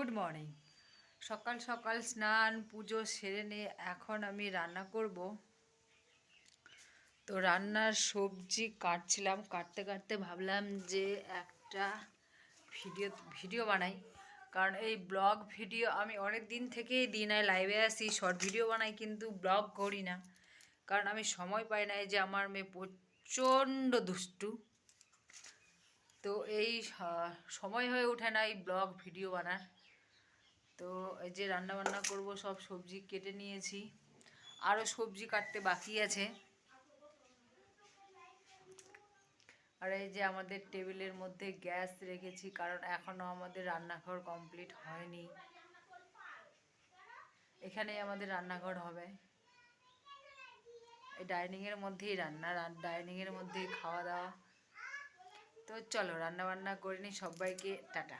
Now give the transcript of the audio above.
Good morning. সকাল সকাল স্নান, পুজো সেরে নিয়ে এখন আমি রান্না করব। তো রান্নার সবজি কাটছিলাম, কাটতে কাটতে ভাবলাম যে একটা ভিডিও ভিডিও বানাই। কারণ এই ব্লগ ভিডিও আমি অনেক দিন থেকেই দিন লাইভে আসি শর্ট ভিডিও বানাই, কিন্তু ব্লগ করি না। কারণ আমি সময় পাই না যে আমার মেয়ে প্রচণ্ড দুষ্টু। তো এই সময় হয়ে ওঠে না এই ব্লগ ভিডিও বানার। তো এই যে রান্না বান্না করব, সব সবজি কেটে নিয়েছি। আরও সবজি কাটতে বাকি আছে। আর এই যে আমাদের টেবিলের মধ্যে গ্যাস রেখেছি, কারণ এখনও আমাদের রান্নাঘর কমপ্লিট হয়নি। এখানেই আমাদের রান্নাঘর হবে। এই ডাইনিংয়ের মধ্যেই রান্না ডাইনিংয়ের মধ্যেই খাওয়া দাওয়া। তো চলো রান্না বান্না করে নিই। সবাইকে টাটা।